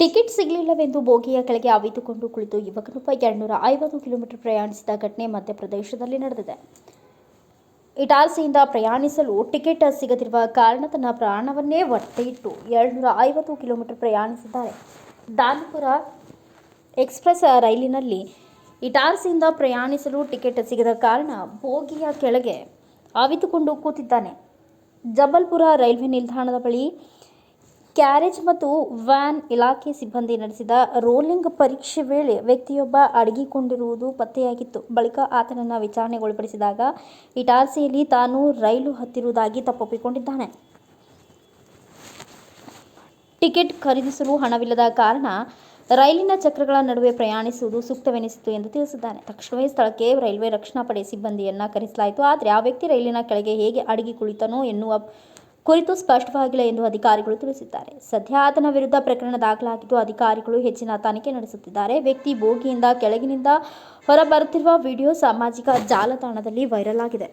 ಕುಳಿತಿರುವೆಂದು ಬೋಗಿಯ ಕೆಳಗೆ ಅವಿತುಕೊಂಡು ಕುಳಿತು ಯುವಕನೊಬ್ಬ ಎರಡುನೂರ ಐವತ್ತು ಕಿಲೋಮೀಟರ್ ಪ್ರಯಾಣಿಸಿದ ಘಟನೆ ಮಧ್ಯಪ್ರದೇಶದಲ್ಲಿ ನಡೆದಿದೆ. ಇಟಾಲ್ಸಿಯಿಂದ ಪ್ರಯಾಣಿಸಲು ಟಿಕೆಟ್ ಸಿಗದಿರುವ ಕಾರಣ ತನ್ನ ಪ್ರಾಣವನ್ನೇ ಒತ್ತೆಯಿಟ್ಟು ಎರಡುನೂರ ಐವತ್ತು ಕಿಲೋಮೀಟರ್ ಪ್ರಯಾಣಿಸಿದ್ದಾರೆ ದಾನ್ಪುರ ಎಕ್ಸ್ಪ್ರೆಸ್ ರೈಲಿನಲ್ಲಿ ಇಟಾರ್ಸಿಯಿಂದ ಪ್ರಯಾಣಿಸಲು ಟಿಕೆಟ್ ಸಿಗದ ಕಾರಣ ಬೋಗಿಯ ಕೆಳಗೆ ಅವಿತುಕೊಂಡು ಕೂತಿದ್ದಾನೆ. ಜಬಲ್ಪುರ ರೈಲ್ವೆ ನಿಲ್ದಾಣದ ಬಳಿ ಕ್ಯಾರೇಜ್ ಮತ್ತು ವ್ಯಾನ್ ಇಲಾಖೆ ಸಿಬ್ಬಂದಿ ನಡೆಸಿದ ರೋಲಿಂಗ್ ಪರೀಕ್ಷೆ ವೇಳೆ ವ್ಯಕ್ತಿಯೊಬ್ಬ ಅಡಗಿಕೊಂಡಿರುವುದು ಪತ್ತೆಯಾಗಿತ್ತು. ಬಳಿಕ ಆತನನ್ನು ವಿಚಾರಣೆಗೊಳಪಡಿಸಿದಾಗ ಇಟಾರ್ಸಿಯಲ್ಲಿ ತಾನು ರೈಲು ಹತ್ತಿರುವುದಾಗಿ ತಪ್ಪೊಪ್ಪಿಕೊಂಡಿದ್ದಾನೆ. ಟಿಕೆಟ್ ಖರೀದಿಸಲು ಹಣವಿಲ್ಲದ ಕಾರಣ ರೈಲಿನ ಚಕ್ರಗಳ ನಡುವೆ ಪ್ರಯಾಣಿಸುವುದು ಸೂಕ್ತವೆನಿಸಿತು ಎಂದು ತಿಳಿಸಿದ್ದಾನೆ. ತಕ್ಷಣವೇ ಸ್ಥಳಕ್ಕೆ ರೈಲ್ವೆ ರಕ್ಷಣಾ ಪಡೆ ಸಿಬ್ಬಂದಿಯನ್ನ ಕರೆಸಲಾಯಿತು. ಆದರೆ ಆ ವ್ಯಕ್ತಿ ರೈಲಿನ ಕೆಳಗೆ ಹೇಗೆ ಅಡಗಿ ಕುಳಿತನೋ ಎನ್ನುವ ಕುರಿತು ಸ್ಪಷ್ಟವಾಗಿಲ್ಲ ಎಂದು ಅಧಿಕಾರಿಗಳು ತಿಳಿಸಿದ್ದಾರೆ. ಸದ್ಯ ಆತನ ವಿರುದ್ಧ ಪ್ರಕರಣ ದಾಖಲಾಗಿದ್ದು, ಅಧಿಕಾರಿಗಳು ಹೆಚ್ಚಿನ ತನಿಖೆ ನಡೆಸುತ್ತಿದ್ದಾರೆ. ವ್ಯಕ್ತಿ ಬೋಗಿಯಿಂದ ಕೆಳಗಿನಿಂದ ಹೊರಬರುತ್ತಿರುವ ವಿಡಿಯೋ ಸಾಮಾಜಿಕ ಜಾಲತಾಣದಲ್ಲಿ ವೈರಲ್ ಆಗಿದೆ.